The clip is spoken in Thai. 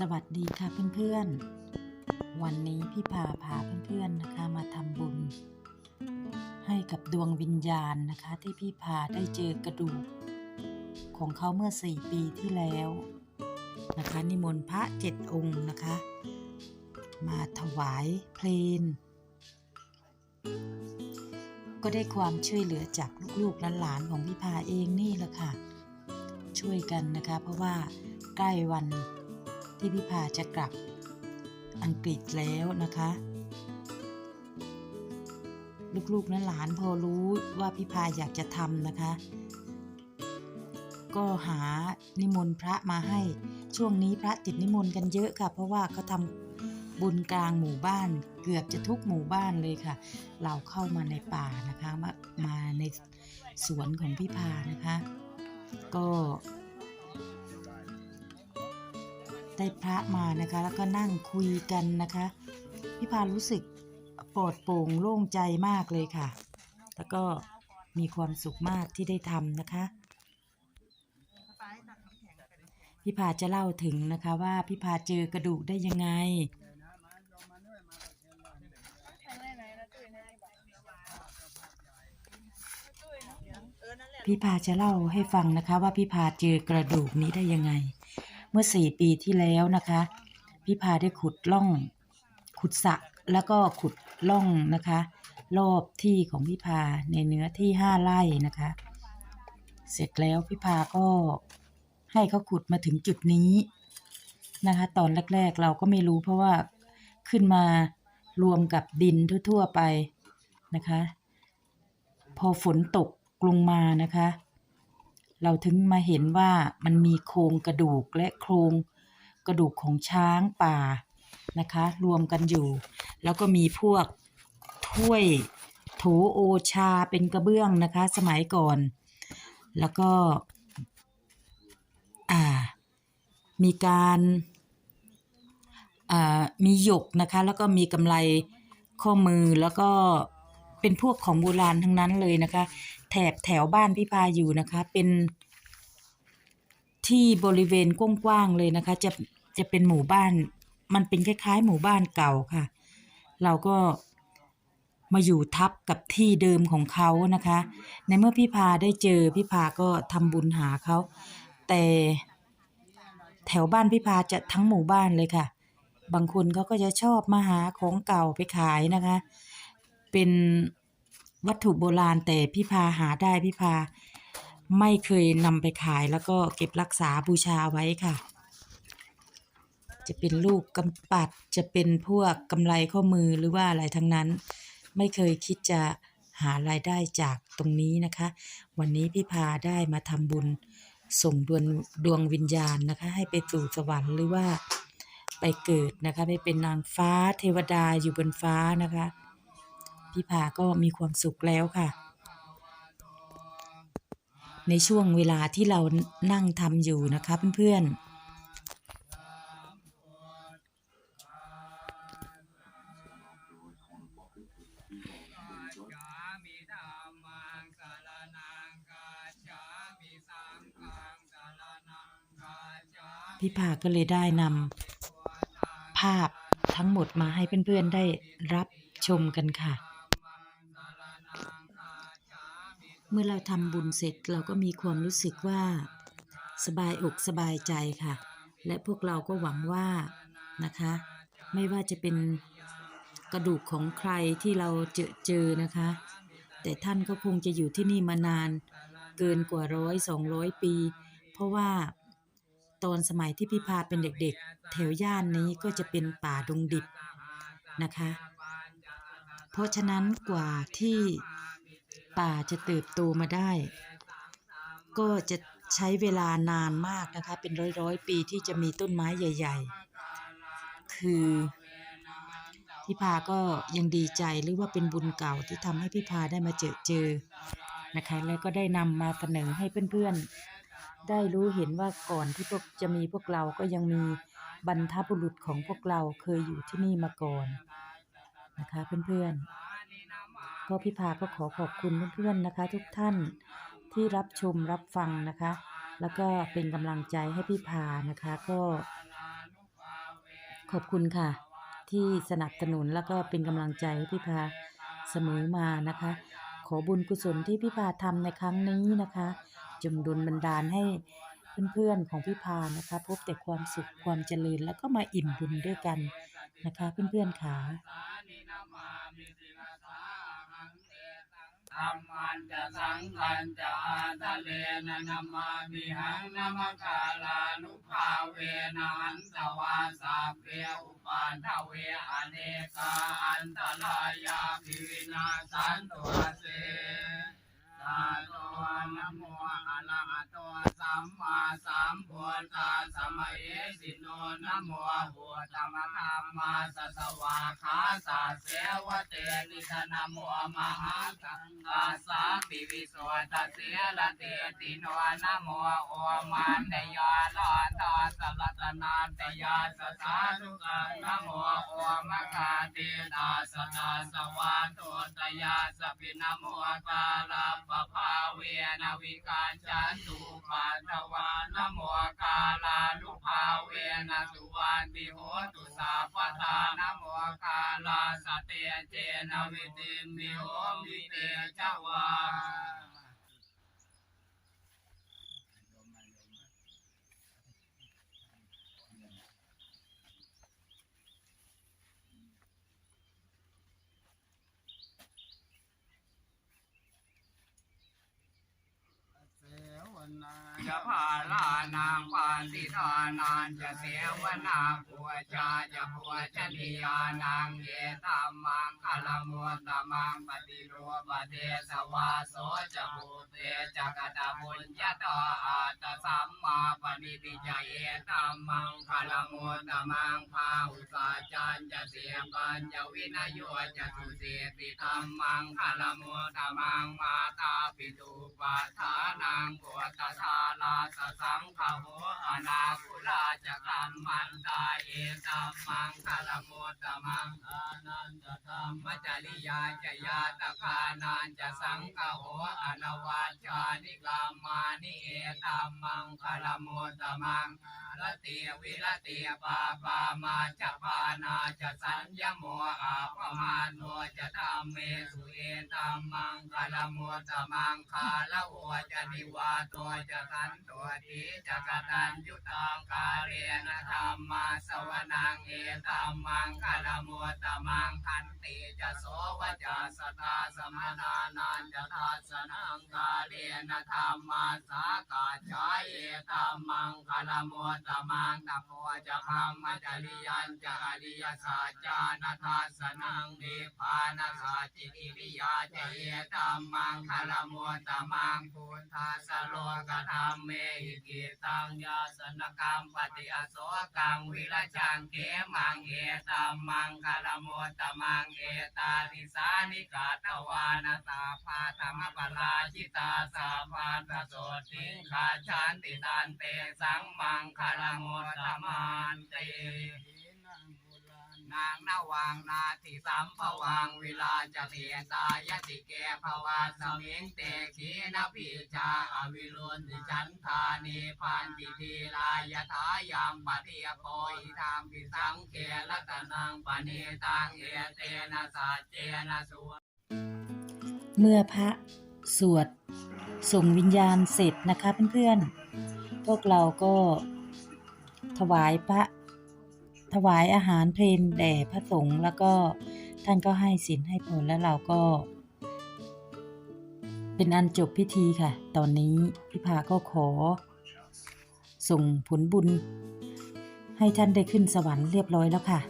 สวัสดีค่ะเพื่อนๆ วันนี้พี่พาพาเพื่อนๆนะคะมาทำบุญ ให้กับดวงวิญญาณนะคะ ที่พี่พาได้เจอกระดูก ของเขาเมื่อสี่ปีที่แล้วนะคะ นิมนต์พระเจ็ดองค์นะคะ มาถวายเพลงก็ได้ความช่วยเหลือจากลูกๆหลานๆของพี่พาเองนี่แหละค่ะ ช่วยกันนะคะ เพราะว่าใกล้วัน ที่พี่พาจะกลับอังกฤษแล้วนะคะ ลูกๆและหลานพอรู้ว่าพี่พาอยากจะทำนะคะ ก็หานิมนต์พระมาให้ช่วงนี้พระติดนิมนต์กันเยอะค่ะ เพราะว่าเขาทำบุญกลางหมู่บ้าน เกือบจะทุกหมู่บ้านเลยค่ะ เราเข้ามาในป่านะคะมามาในสวนของพี่พานะคะ ก็ ได้พระมานะคะ แล้วก็นั่งคุยกันนะคะ พี่พารู้สึกปลอดโปร่งโล่งใจมากเลยค่ะ แล้วก็มีความสุขมากที่ได้ทำนะคะ พี่พาจะเล่าถึงนะคะว่าพี่พาเจอกระดูกได้ยังไง พี่พาจะเล่าให้ฟังนะคะว่าพี่พาเจอกระดูกนี้ได้ยังไง เมื่อสี่ปีที่แล้วนะคะ พี่พาได้ขุดล่อง ขุดสระแล้วก็ขุดล่องนะคะ รอบที่ของพี่พาในเนื้อที่ห้าไร่นะคะ เสร็จแล้วพี่พาก็ให้เขาขุดมาถึงจุดนี้นะคะ ตอนแรก ๆ เราก็ไม่รู้เพราะว่าขึ้นมารวมกับดินทั่ว ๆ ไปนะคะ พอฝนตกลงมานะคะ เราถึงมาเห็นว่ามันมีโครงกระดูกและโครงกระดูกของช้างป่านะคะ รวมกันอยู่ แล้วก็มีพวกถ้วยโถโอชาเป็นกระเบื้องนะคะ สมัยก่อน แล้วก็มีการมีหยกนะคะ แล้วก็มีกำไรข้อมือแล้วก็เป็นพวกของโบราณทั้งนั้นเลยนะคะ แถบแถวบ้านพี่พาอยู่นะคะ เป็นที่บริเวณกว้างๆเลยนะคะ จะจะเป็นหมู่บ้าน มันเป็นคล้ายๆ หมู่บ้านเก่าค่ะ เราก็มาอยู่ทับกับที่เดิมของเขานะคะ ในเมื่อพี่พาได้เจอพี่พาก็ทำบุญหาเขา แต่แถวบ้านพี่พาจะทั้งหมู่บ้านเลยค่ะ บางคนเขาก็จะชอบมาหาของเก่าไปขายนะคะ เป็น วัตถุโบราณแต่พี่พาหาได้พี่พาไม่เคยนำไปขายแล้วก็เก็บรักษาบูชาไว้ค่ะ จะเป็นลูกกำปัดจะเป็นพวกกำไรข้อมือหรือว่าอะไรทั้งนั้น ไม่เคยคิดจะหารายได้จากตรงนี้นะคะ วันนี้พี่พาได้มาทำบุญส่งดวงดวงวิญญาณนะคะ ให้ไปสู่สวรรค์หรือว่าไปเกิดนะคะไปเป็นนางฟ้าเทวดาอยู่บนฟ้านะคะ พี่พาก็มีความสุขแล้วค่ะ ในช่วงเวลาที่เรานั่งทำอยู่นะคะเพื่อนๆพี่ภาก็เลยได้นำภาพทั้งหมดมาให้เพื่อนๆได้รับชมกันค่ะ มื่อเราทำบุญเสร็จเราก็มีความรู้สึกว่า สบายอกสบายใจค่ะ และพวกเราก็หวังว่านะคะ ไม่ว่าจะเป็นกระดูกของใครที่เราเจอเจอนะคะ แต่ท่านก็คงจะอยู่ที่นี่มานาน เกินกว่าร้อยสองร้อยปี เพราะว่าตอนสมัยที่พี่พาเป็นเด็กๆ แถวย่านนี้ก็จะเป็นป่าดงดิบนะคะ เพราะฉะนั้นกว่าที่ ป่าจะเติบโตมาได้ ก็จะใช้เวลานานมากนะคะ เป็นร้อยๆปีที่จะมีต้นไม้ใหญ่ ๆ คือพี่พาก็ยังดีใจหรือว่าเป็นบุญเก่าที่ทำให้พี่พาได้มาเจอเจอนะคะ แล้วก็ได้นำมาเสนอให้เพื่อนๆ ได้รู้เห็นว่าก่อนที่พวกจะมีพวกเราก็ยังมีบรรพบุรุษของพวกเราเคยอยู่ที่นี่มาก่อนนะคะเพื่อนๆ ก็พี่พาก็ขอขอบคุณเพื่อนๆนะคะ ทุกท่านที่รับชมรับฟังนะคะ แล้วก็เป็นกำลังใจให้พี่พานะคะก็ ขอบคุณค่ะ ที่สนับสนุนแล้วก็เป็นกำลังใจให้พี่พาเสมอมานะคะ ขอบุญกุศลที่พี่พาทำในครั้งนี้นะคะจงดลบันดาลให้เพื่อนๆของพี่พานะคะ พบแต่ความสุขความเจริญแล้วก็มาอิ่มบุญด้วยกันนะคะ เพื่อนๆค่ะ ธรรมันจะสังขันจะอาทะเลนะนามามิหังนามกาลานุภาเวนะอันตวาสาเปอุปาทเวอเนกาอันตรายาภิวินาสันตุเสสาธุนะโมอะระหะต มมาสัมพุทธัสสะมะเอสิโนนะโมหัวธรรมธรรมาสัสวาคาสาเสวะเตนิสนะโมมหาสังฆาสาปิวิโสตเสละเตติโนนะโมโอมันเตยาลาตาสลัตนาเตยาสสาธุกังนะโมโอมะคาเตตาสตาสวาโตตยาสปินะโมกาลาปภาเวนะวิกาจันตุปัตวานโมกาลานุภาเวนะสุวันติโหตุสาปตานโมกาลาสเตเจนะวิติมิโหมิเตจวา ยะพาลานางปานติทานานจะเสวนาปัวชาจะปัวชนียานางเยตัมมังคลมุตตมังปฏิโรปเทสวาโสจะภูเตจักตะบุญญาตาอาตสัมมาปณิติจเยตัมมังคลมุตตมังพาหุสาจันจะเสียปัญจะวินโยจะสุเสติตัมมังคลมุตตมังมาตาปิตุปัฏฐานังปุตตาลาสสังขโหอนาคุลาจะกัมมันตาเอตัมมังคลมุตตมังอานันตธรรมจริยาจยาตคานันจะสังขโหอนวาจานิกามานิเอตัมมังคลมุตตมังละเตียวิละเตียปาปามาจะปานาจะสัญญโมอาปมาโนจะตามเมสุเอตัมมังคลมุตตมังคาละโอจะนิวาตัวจะนตัวทีจะกตันยุตังกาเรนะธรรมาสวนังเอตัมมังคลมุตตมังคันติจะโสวจะสตา มนานันจะทัสนังกาเรนะธรรมาสากาจายเอตัมมังคลมุตมังตะโพจะธรรมจริยันจะอริยสัจจานาทัสนังนิพพานาสัจจิกิริยาจะเอตัมมังคลมุตมังพุทธาสโลกธรรมเมหิกิตังยาสนกรรมปฏิอโศกังวิรจังเกมังเอตัมมังคลมุตมังเอตาติสานิกาตวานาตาภาธรรมปราชิตาสาภาตโสติงขาชันติตันเตสังมังคลมุตตมันเตนางนวังนาทิสัมภวังวิลาจะเทียตายติเกภวาสมิงเตขีนพิจาอวิรุณติฉันทานีพันติทีลายทายามปฏิยโพอิธามปิสังเกรัตนังปณิตังเอเตนะสัจเจนะสุ เมื่อพระสวดส่งวิญญาณเสร็จนะคะเพื่อนๆ พวกเราก็ถวายพระถวายอาหารเพลนแด่พระสงฆ์แล้วก็ท่านก็ให้ศีลให้พรแล้วเราก็ เป็นอันจบพิธีค่ะ ตอนนี้พิพาก็ขอ ส่งผลบุญ ให้ท่านได้ขึ้นสวรรค์เรียบร้อยแล้วค่ะ